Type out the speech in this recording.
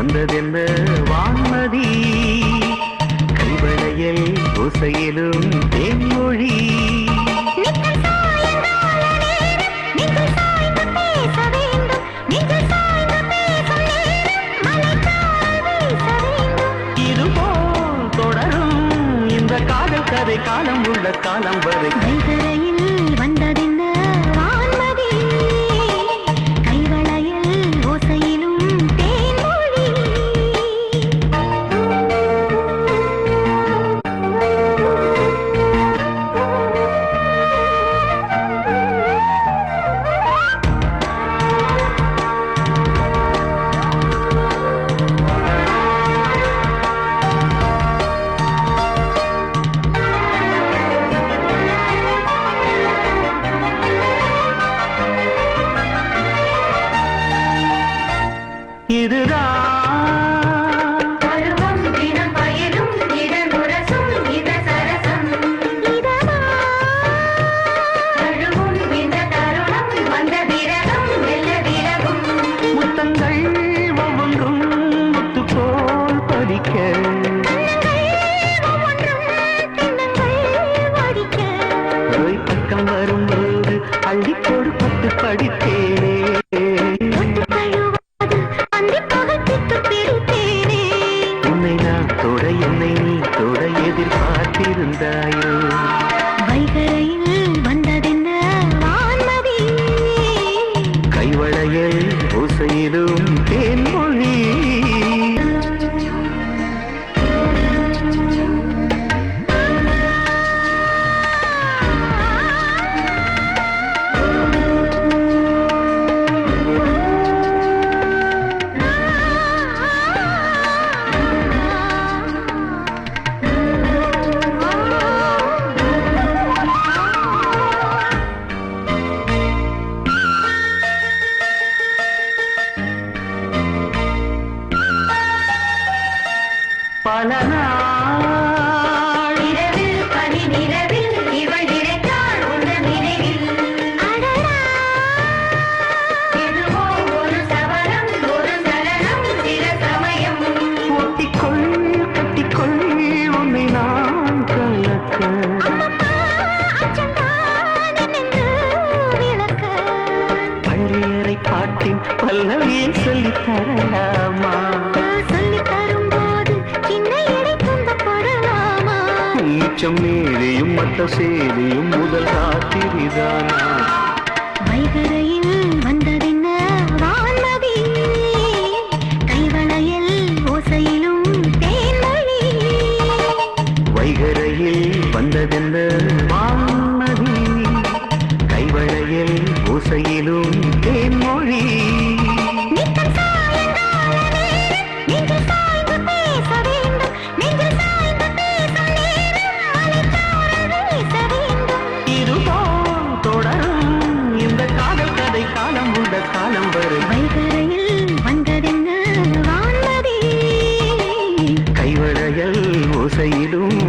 வந்ததென்ன வான்மதி? கைவளையல் ஓசையிலும் தேன்மொழி. தொடரும் இந்த காதல் கதை காலம் உள்ள காலம் வரை. எதிர்பார்த்திருந்தாயோ கைவளையல் ஓசையிலும் பல நாள். இரவில் பனி நிலவில் இவள் நினைத்தாள் உந்தன் நினைவில். எதுவோ ஒரு சவரம் ஒரு சலனம் சில சமயம். ஒட்டிக்கொள் கட்டிக்கொள் உன்னை நான் கலக்க. பள்ளியறை பாட்டின் பல்லவியை சொல்லித் உச்சம் மேலையும் மட்ட சேலையும் முதல் ராத்திரிதானா வைகரையில் வந்ததென்ன? வான்மதி. வான்மதி